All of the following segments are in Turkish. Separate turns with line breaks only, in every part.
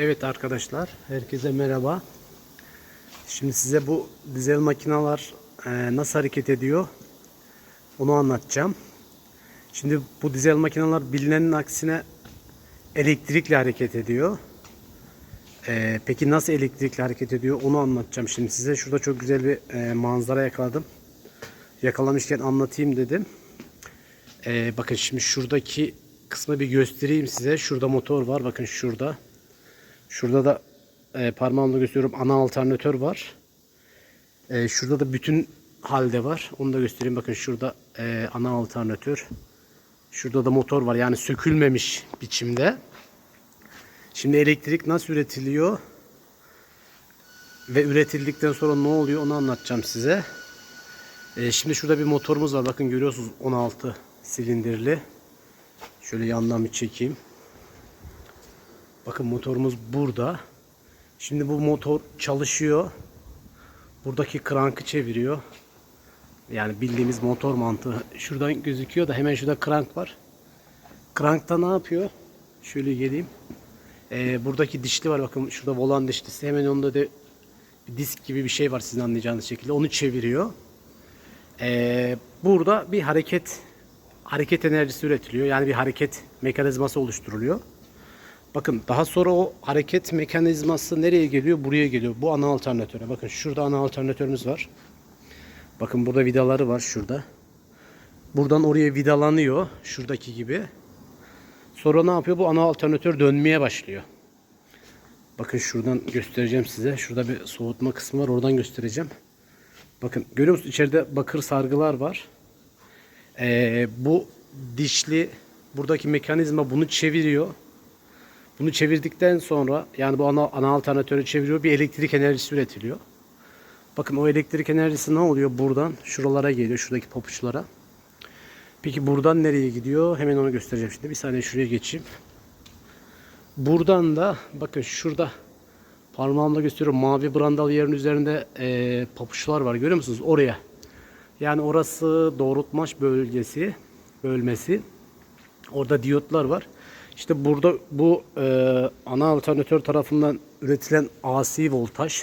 Evet arkadaşlar, herkese merhaba. Şimdi size bu dizel makineler e, nasıl hareket ediyor onu anlatacağım. Şimdi bu dizel makineler bilinenin aksine elektrikle hareket ediyor. E, peki nasıl elektrikle hareket ediyor onu anlatacağım şimdi size. Şurada çok güzel bir e, manzara yakaladım. Yakalamışken anlatayım dedim. Bakın şimdi şuradaki kısmı bir göstereyim size. Şurada motor var. Bakın şurada. Şurada da e, parmağımla gösteriyorum ana alternatör var. E, şurada da bütün halde var. Onu da göstereyim. Bakın şurada e, ana alternatör. Şurada da motor var. Yani sökülmemiş biçimde. Şimdi elektrik nasıl üretiliyor? Ve üretildikten sonra ne oluyor onu anlatacağım size. E, şimdi şurada bir motorumuz var. Bakın görüyorsunuz 16 silindirli. Şöyle yandan bir çekeyim. Bakın motorumuz burada. Şimdi bu motor çalışıyor. Buradaki krankı çeviriyor. Yani bildiğimiz motor mantığı. Şuradan gözüküyor da hemen şurada krank var. Krankta ne yapıyor? Şöyle geleyim. Ee, buradaki dişli var bakın şurada volan dişlisi. Hemen onda da bir disk gibi bir şey var sizin anlayacağınız şekilde. Onu çeviriyor. Ee, burada bir hareket hareket enerjisi üretiliyor. Yani bir hareket mekanizması oluşturuluyor. Bakın daha sonra o hareket mekanizması nereye geliyor? Buraya geliyor. Bu ana alternatöre. Bakın şurada ana alternatörümüz var. Bakın burada vidaları var şurada. Buradan oraya vidalanıyor. Şuradaki gibi. Sonra ne yapıyor? Bu ana alternatör dönmeye başlıyor. Bakın şuradan göstereceğim size. Şurada bir soğutma kısmı var. Oradan göstereceğim. Bakın görüyor musunuz? İçeride bakır sargılar var. Ee, bu dişli buradaki mekanizma bunu çeviriyor. Bunu çevirdikten sonra yani bu ana, ana alternatörü çeviriyor. Bir elektrik enerjisi üretiliyor. Bakın o elektrik enerjisi ne oluyor? Buradan şuralara geliyor. Şuradaki papuçlara. Peki buradan nereye gidiyor? Hemen onu göstereceğim şimdi. Bir saniye şuraya geçeyim. Buradan da bakın şurada parmağımla gösteriyorum. Mavi brandalı yerin üzerinde e, papuçlar var. Görüyor musunuz? Oraya. Yani orası doğrultmaç bölgesi. Bölmesi. Orada diyotlar var. İşte burada bu e, ana alternatör tarafından üretilen AC voltaj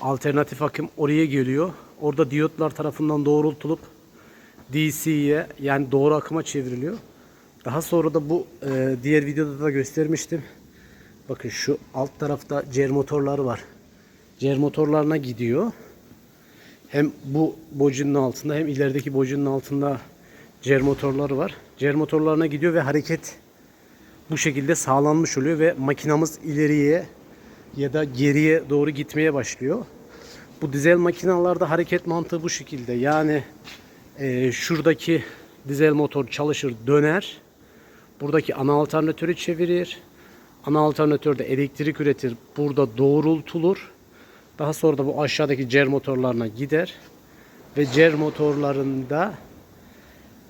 alternatif akım oraya geliyor. Orada diyotlar tarafından doğrultulup DC'ye yani doğru akıma çevriliyor. Daha sonra da bu e, diğer videoda da göstermiştim. Bakın şu alt tarafta cer motorları var. Cer motorlarına gidiyor. Hem bu bocunun altında hem ilerideki bocunun altında cer motorları var. Cer motorlarına gidiyor ve hareket bu şekilde sağlanmış oluyor ve makinamız ileriye ya da geriye doğru gitmeye başlıyor. Bu dizel makinalarda hareket mantığı bu şekilde. Yani e, şuradaki dizel motor çalışır döner. Buradaki ana alternatörü çevirir. Ana alternatörde elektrik üretir. Burada doğrultulur. Daha sonra da bu aşağıdaki cer motorlarına gider. Ve cer motorlarında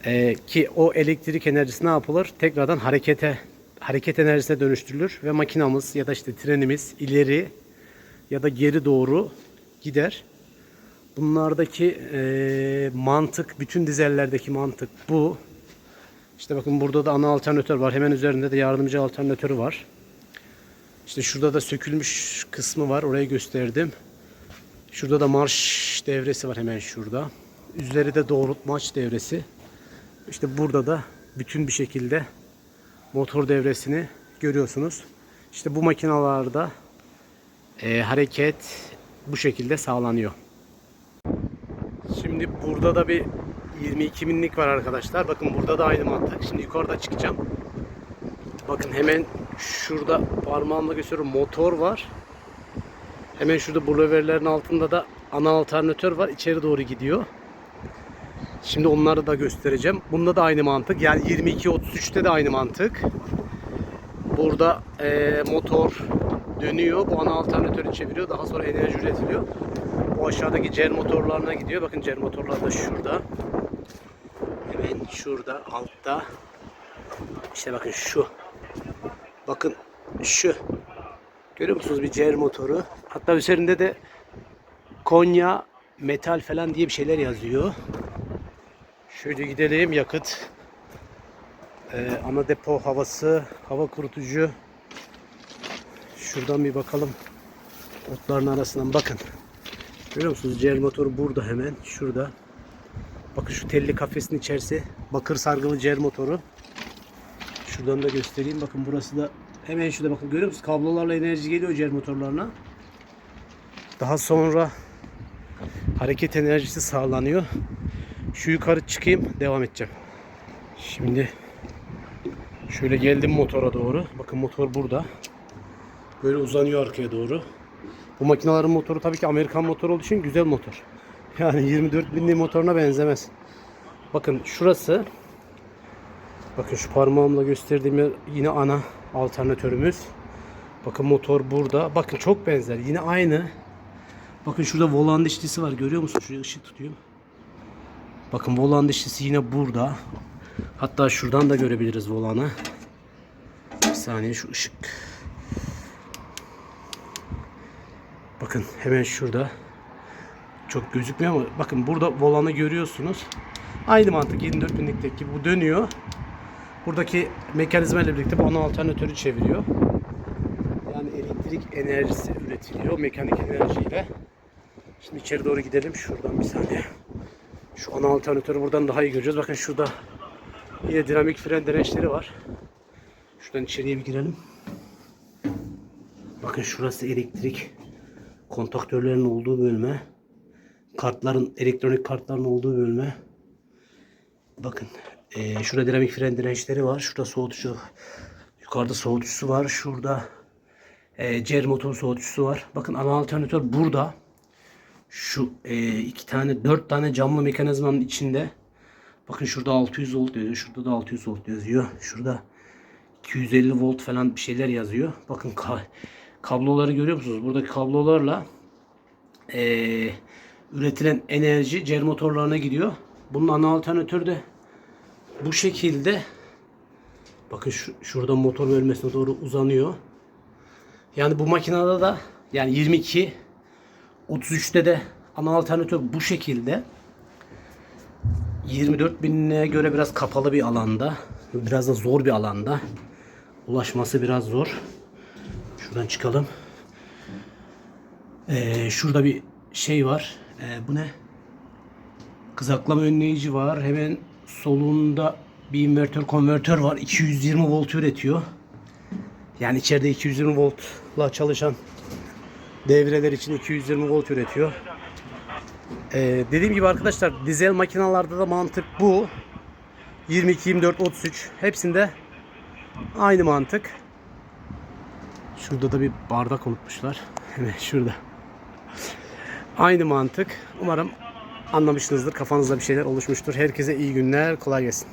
e, ki o elektrik enerjisi ne yapılır? Tekrardan harekete hareket enerjisine dönüştürülür ve makinamız ya da işte trenimiz ileri ya da geri doğru gider. Bunlardaki e, mantık, bütün dizellerdeki mantık bu. İşte bakın burada da ana alternatör var. Hemen üzerinde de yardımcı alternatörü var. İşte şurada da sökülmüş kısmı var. Orayı gösterdim. Şurada da marş devresi var hemen şurada. Üzeri de doğrultmaç devresi. İşte burada da bütün bir şekilde motor devresini görüyorsunuz. İşte bu makinalarda e, hareket bu şekilde sağlanıyor. Şimdi burada da bir 22 binlik var arkadaşlar. Bakın burada da aynı mantık. Şimdi yukarıda çıkacağım. Bakın hemen şurada parmağımla gösteriyorum motor var. Hemen şurada blowerlerin altında da ana alternatör var. İçeri doğru gidiyor. Şimdi onları da göstereceğim. Bunda da aynı mantık. Yani 22-33'te de aynı mantık. Burada e, motor dönüyor. Bu ana alternatörü çeviriyor. Daha sonra enerji üretiliyor. Bu aşağıdaki cer motorlarına gidiyor. Bakın cer motorlar da şurada. Hemen şurada altta. İşte bakın şu. Bakın şu. Görüyor musunuz bir cer motoru? Hatta üzerinde de Konya metal falan diye bir şeyler yazıyor. Şöyle gidelim yakıt. Ee, ana depo havası, hava kurutucu. şuradan bir bakalım. Otların arasından bakın. Görüyor musunuz? Cel motoru burada hemen. Şurada. Bakın şu telli kafesin içerisi. Bakır sargılı cel motoru. Şuradan da göstereyim. Bakın burası da hemen şurada bakın görüyor musunuz? Kablolarla enerji geliyor cel motorlarına. Daha sonra hareket enerjisi sağlanıyor. Şu yukarı çıkayım devam edeceğim. Şimdi şöyle geldim motora doğru. Bakın motor burada. Böyle uzanıyor arkaya doğru. Bu makinelerin motoru tabii ki Amerikan motoru olduğu için güzel motor. Yani 24 binli motoruna benzemez. Bakın şurası. Bakın şu parmağımla gösterdiğim yer yine ana alternatörümüz. Bakın motor burada. Bakın çok benzer. Yine aynı. Bakın şurada volan dişlisi var. Görüyor musun? Şuraya ışık tutuyorum. Bakın volan dişlisi yine burada. Hatta şuradan da görebiliriz volanı. Bir saniye şu ışık. Bakın hemen şurada. Çok gözükmüyor ama bakın burada volanı görüyorsunuz. Aynı mantık 24 binlikteki gibi bu dönüyor. Buradaki mekanizma ile birlikte bu ana alternatörü çeviriyor. Yani elektrik enerjisi üretiliyor mekanik enerjiyle. Şimdi içeri doğru gidelim. Şuradan bir saniye. Şu ana alternatörü buradan daha iyi göreceğiz. Bakın şurada yine dinamik fren dirençleri var. Şuradan içeriye bir girelim. Bakın şurası elektrik kontaktörlerin olduğu bölme. Kartların, elektronik kartların olduğu bölme. Bakın eee şurada dinamik fren dirençleri var. Şurada soğutucu, yukarıda soğutucusu var. Şurada eee cer motor soğutucusu var. Bakın ana alternatör burada. Şu eee, iki tane, dört tane camlı mekanizmanın içinde. Bakın şurada 600 volt yazıyor. Şurada da 600 volt yazıyor. Şurada 250 volt falan bir şeyler yazıyor. Bakın ka- kabloları görüyor musunuz? Buradaki kablolarla eee, üretilen enerji cer motorlarına gidiyor. Bunun ana alternatörü de bu şekilde bakın şu, şurada motor bölmesine doğru uzanıyor. Yani bu makinede de yani 22 33'te de ana alternatör bu şekilde. 24 binine göre biraz kapalı bir alanda biraz da zor bir alanda. Ulaşması biraz zor. Şuradan çıkalım. Ee, şurada bir şey var. Ee, bu ne? Kızaklama önleyici var. Hemen solunda bir invertör konvertör var. 220 volt üretiyor. Yani içeride 220 voltla çalışan devreler için 220 volt üretiyor. Ee, dediğim gibi arkadaşlar dizel makinalarda da mantık bu. 22, 24, 33 hepsinde aynı mantık. Şurada da bir bardak unutmuşlar. Hemen şurada. Aynı mantık. Umarım anlamışsınızdır. Kafanızda bir şeyler oluşmuştur. Herkese iyi günler. Kolay gelsin.